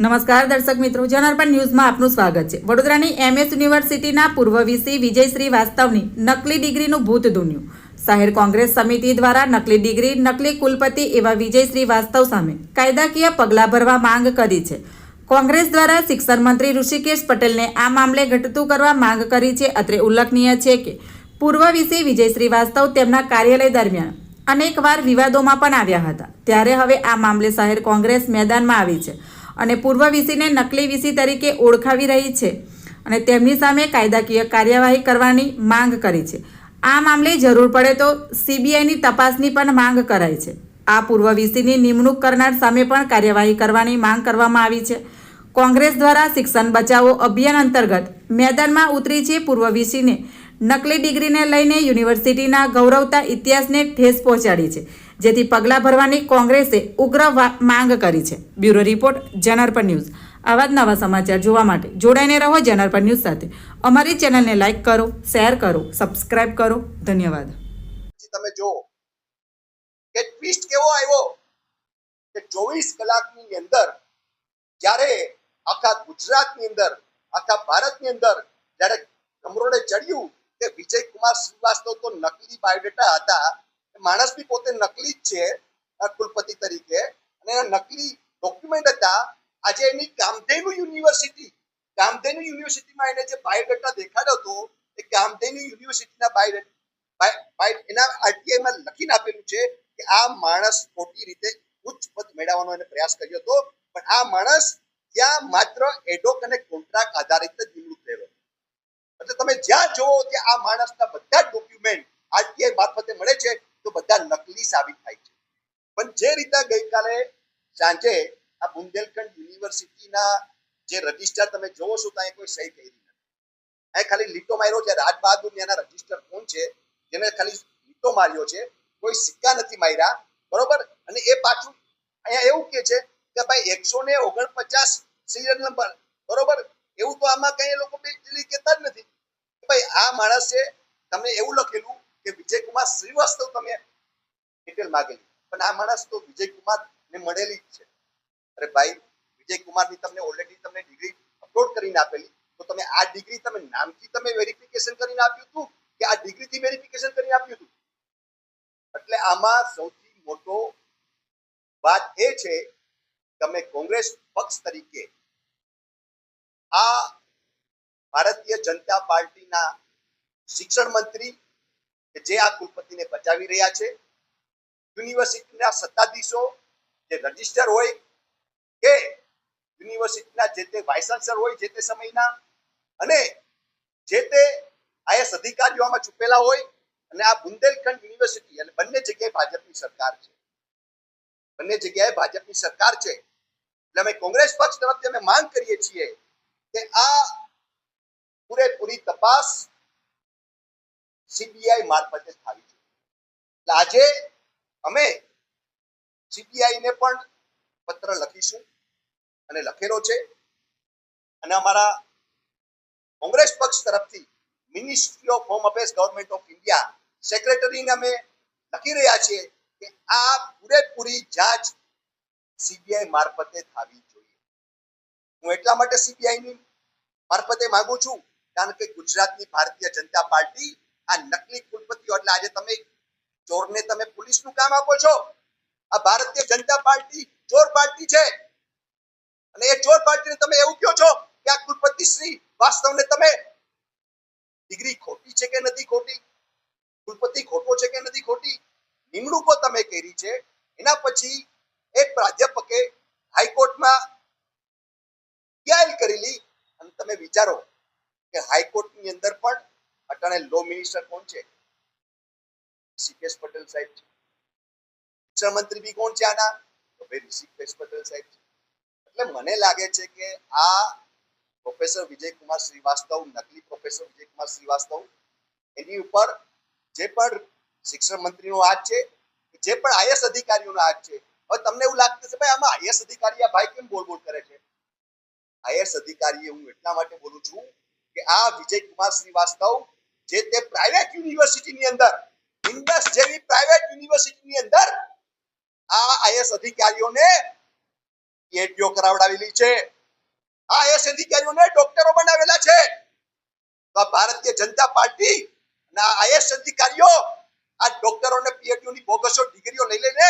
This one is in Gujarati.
નમસ્કાર દર્શક મિત્રો, જનાર્પણ ન્યૂઝમાં આપનું સ્વાગત છે. વડોદરાની એમએસ યુનિવર્સિટીના પૂર્વ વીસી વિજયશ્રી વાસ્તવની નકલી ડિગ્રીનું ભૂત દુન્યું. શહેર કોંગ્રેસ સમિતિ દ્વારા નકલી ડિગ્રી, નકલી કુલપતિ એવા વિજયશ્રી વાસ્તવ સામે કાયદાકીય પગલાં ભરવા માંગ કરી છે. કોંગ્રેસ દ્વારા શિક્ષણ મંત્રી ઋષિકેશ પટેલને આ મામલે ઘટતું કરવા માંગ કરી છે. અત્રે ઉલ્લેખનીય છે કે, પૂર્વ વિસી વિજયશ્રી વાસ્તવ તેમના કાર્યાલય દરમિયાન અનેકવાર વિવાદોમાં પણ આવ્યા હતા. ત્યારે હવે આ મામલે શહેર કોંગ્રેસ મેદાનમાં આવી છે. અને પૂર્વ વીસીને નકલી વીસી તરીકે ઓળખાવી રહી છે અને તેમની સામે કાયદાકીય કાર્યવાહી કરવાની માંગ કરી છે. આ મામલે જરૂર પડે તો સીબીઆઈની તપાસની પણ માંગ કરાઈ છે. આ પૂર્વ વીસીની નિમણૂક કરનાર સામે પણ કાર્યવાહી કરવાની માંગ કરવામાં આવી છે. કોંગ્રેસ દ્વારા શિક્ષણ બચાવો અભિયાન અંતર્ગત મેદાનમાં ઉતરી છે પૂર્વ વીસીને. નકલી ડિગ્રીને લઈને યુનિવર્સિટીના ગૌરવતા ઇતિહાસને ઠેસ પહોંચાડી છે. જેથી પગલાં ભરવાની કોંગ્રેસે ઉગ્ર માંગ કરી છે. Bureau report, Janarpan news. આવા જ નવા સમાચાર જોવા માટે જોડાઈને રહો જનાર્પણ ન્યૂઝ સાથે. અમારી ચેનલને લાઇક કરો, શેર કરો, સબસ્ક્રાઇબ કરો. ધન્યવાદ. તમે જો કે ટ્વિસ્ટ કેવો આવ્યો? કે ચોવીસ કલાકની અંદર જ્યારે આખા ગુજરાતની અંદર, આખા ભારતની અંદર જ્યારે કમરોડે ચડ્યું કે વિજય કુમાર શ્રીવાસ્તવ તો નકલી બાયોડેટા હતા માણસ બી પોતે નકલી જ છે કુલપતિ તરીકે. અને નકલી ડોક્યુમેન્ટ હતા, આજે એની કામધેનુ યુનિવર્સિટી કામધેનુ યુનિવર્સિટીમાં એને જે બાયોડેટા દેખાડ્યો હતો, એ કામધેનુ યુનિવર્સિટીના બાયોડેટા બાય- બાય- એના આરટીઆઈમાં લખીને આપેલું છે કે આ માણસ ખોટી રીતે ઉચ્ચ પદ મેળવવાનો એને પ્રયાસ કર્યો હતો, પણ આ માણસ ત્યાં માત્ર એડોક અને કોન્ટ્રાક્ટ આધારિત જ નિમણૂક થયેલો એટલે તમે જ્યાં જોવો ત્યાં આ માણસના બધા જ ડોક્યુમેન્ટ આરટીઆઈ મારફતે મળે છે બધા નકલી સાબિત થાય છે. પણ જે રીતે ગઈકાલે સાંજે આ બુંદેલખંડ યુનિવર્સિટીના જે રજિસ્ટર તમે જોવો છો ત્યાં કોઈ સહી કરી નથી. અહીં ખાલી લીટો માર્યો છે. રાજ બહાદુર એના રજિસ્ટર કોણ છે? જેને ખાલી લીટો માર્યો છે. કોઈ સિક્કા નથી માર્યા. બરોબર? અને એ પાછું અહીંયા એવું કે છે કે ભાઈ એકસો ને ઓગણપચાસ સિરિયલ નંબર બરોબર? એવું તો આમાં કઈ લોકો પેલી કહેતા જ નથી. ભાઈ આ માણસે તમને એવું લખેલું કે વિજયકુમાર શ્રીવાસ્તવ તમે ડિટેલ માગેલી. પણ આ માણસ તો વિજયકુમાર ને મળેલી જ છે. અરે ભાઈ, વિજયકુમારની તમને ઓલરેડી તમને ડિગ્રી અપલોડ કરીને આપેલી. તો તમે આ ડિગ્રી તમે નામથી તમે વેરિફિકેશન કરીને આપ્યું હતું કે આ ડિગ્રીથી વેરિફિકેશન કરીને આપ્યું હતું? એટલે આમાં સૌથી મોટો વાત એ છે, તમે કોંગ્રેસ પક્ષ તરીકે આ ભારતીય જનતા પાર્ટીના શિક્ષણ મંત્રી જે આ કુલપતિને બચાવી રહ્યા છે યુનિવર્સિટીના સત્તાધીશો જે રજિસ્ટર હોય કે યુનિવર્સિટીના જે તે વાઇસ ચાન્સલર હોય જે તે સમયના અને જે તે આઈએસ અધિકારીઓ આમાં હોય અને આ બુંદેલખંડ યુનિવર્સિટી અને બંને જગ્યાએ ભાજપની સરકાર છે. બંને જગ્યાએ ભાજપની સરકાર છે. એટલે અમે કોંગ્રેસ પક્ષ તરફથી અમે માંગ કરીએ છીએ કે આ પૂરેપૂરી તપાસ સીબીઆઈ મારફતે થવી જોઈએ. એટલે આજે અમે સીબીઆઈ ને પણ પત્ર લખીશું અને લખેલો છે. અને અમારા કોંગ્રેસ પક્ષ તરફથી ministry of home affairs government of India સેક્રેટરીને અમે લખી રહ્યા છીએ કે આ પૂરેપૂરી જાંચ સીબીઆઈ મારફતે થવી જોઈએ. હું એટલા માટે સીબીઆઈ ની મારફતે માંગુ છું, કારણ કે ગુજરાતની ભારતીય જનતા પાર્ટી આ નકલી કુલપતિઓ, એટલે આજે તમે ચોરને તમે પોલીસનું કામ આપો છો? આ ભારતીય જનતા પાર્ટી ચોર પાર્ટી છે. અને એ ચોર પાર્ટીને તમે એવું કહો છો કે આ કુલપતિ શ્રી વાસ્તવને તમે ડિગ્રી ખોટી છે કે નથી ખોટી? કુલપતિ ખોટો છે કે નથી ખોટી? નિમણૂકો તમે કરી છે. એના પછી એક પ્રાધ્યાપકે હાઈકોર્ટમાં ફરિયાદ કરેલી અને તમે વિચારો કે હાઈકોર્ટની અંદર પણ અટાણે લો મિનિસ્ટર કોણ છે? ઋષિકેશ પટેલ સાહેબ છે. શિક્ષણ મંત્રી બી કોણ છે આના? તો ભાઈ ઋષિકેશ પટેલ સાહેબ છે. એટલે મને લાગે છે કે આ પ્રોફેસર વિજયકુમાર શ્રીવાસ્તવ, નકલી પ્રોફેસર વિજયકુમાર શ્રીવાસ્તવ, એની ઉપર જે પણ શિક્ષણ મંત્રીનો હાથ છે, જે પણ આઈએસ અધિકારીઓનો હાથ છે, હવે તમને એવું લાગતું છે ભાઈ, આમાં આઈએસ અધિકારી આ ભાઈ કેમ બોલ બોલ કરે છે? આઈએસ અધિકારી હું એટલા માટે બોલું છું કે આ વિજયકુમાર શ્રીવાસ્તવ જે તે પ્રાઇવેટ યુનિવર્સિટીની અંદર ઇન્ડસ જેવી પ્રાઇવેટ યુનિવર્સિટીની અંદર આ આઈએસ અધિકારીઓને પીએચડીઓ કરાવડાવેલી છે. આ આઈએસ અધિકારીઓને ડોક્ટરો બનાવેલા છે. તો ભારતીય જનતા પાર્ટી ના આઈએસ અધિકારીઓ આ પીએચડીઓ ની બોગસો ડિગ્રીઓ લઈ લઈને